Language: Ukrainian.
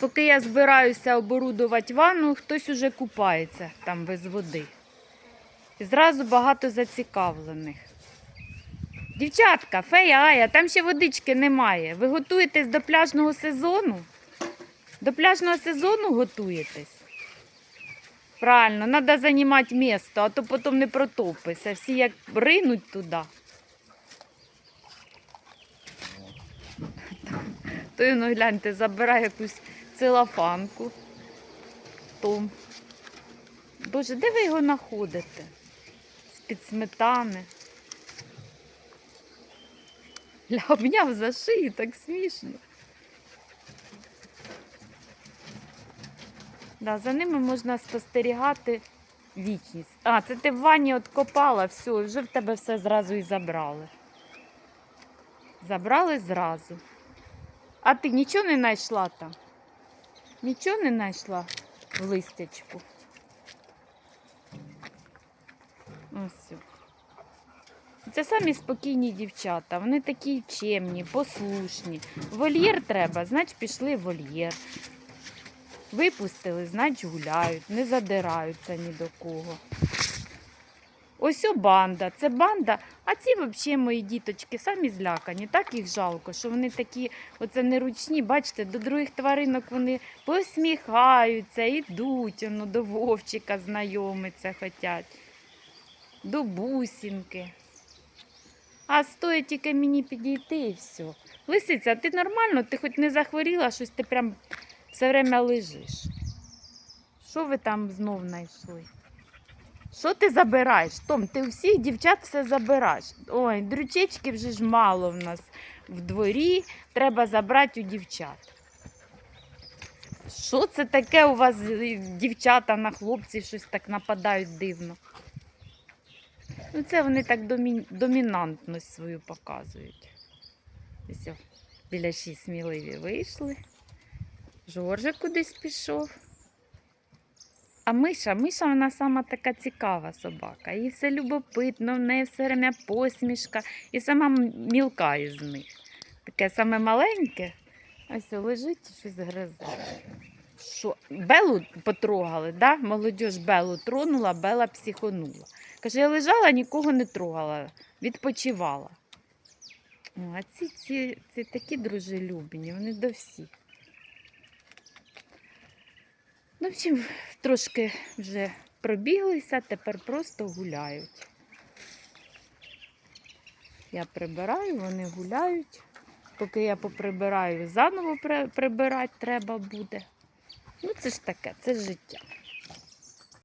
Поки я збираюся оборудувати ванну, хтось уже купається там без води. І зразу багато зацікавлених. Дівчатка, фея Ая, там ще водички немає. Ви готуєтесь до пляжного сезону? До пляжного сезону готуєтесь? Правильно, треба займати місто, а то потім не протопишся. Всі як ринуть туди. То ну гляньте, забирає якусь целофанку. Том. Боже, де ви його знаходите? З-під сметани. Ля, обняв за шию, так смішно. Да, за ними можна спостерігати вічність. А, це ти в ванні откопала, все, вже в тебе все зразу і забрали. Забрали зразу. А ти нічого не знайшла там? Нічого не знайшла в листячку. Ось. Це самі спокійні дівчата. Вони такі чемні, послушні. Вольєр треба, значить пішли в вольєр. Випустили, значить гуляють, не задираються ні до кого. Ось о банда, це банда, а ці взагалі мої діточки самі злякані, так їх жалко, що вони такі, оце неручні, бачите, до других тваринок вони посміхаються, йдуть, воно, до вовчика знайомиться хотять, до бусінки. А стоїть тільки мені підійти і все. Лисиця, ти нормально? Ти хоч не захворіла, щось ти прям все время лежиш. Що ви там знов знайшли? Що ти забираєш? Том, ти всіх дівчат все забираєш. Ой, дрючечки вже ж мало в нас в дворі, треба забрати у дівчат. Що це таке у вас е, дівчата на хлопців щось так нападають дивно? Ну, це вони так домі... домінантність свою показують. Біля шість сміливі вийшли. Жоржик кудись пішов. А миша, миша вона сама така цікава собака. Їй все любопитно, в неї все время посмішка і сама мілка із них. Таке саме маленьке, ось лежить і щось гризе. Що? Белу потрогали, да? молодь Белу тронула, Бела психонула. Каже, я лежала, нікого не трогала, відпочивала. А ці, ці, ці такі дружелюбні, вони до всіх. Ну, в общем, трошки вже пробіглися, тепер просто гуляють. Я прибираю, вони гуляють. Поки я поприбираю, заново прибирати треба буде. Ну, це ж таке, це життя.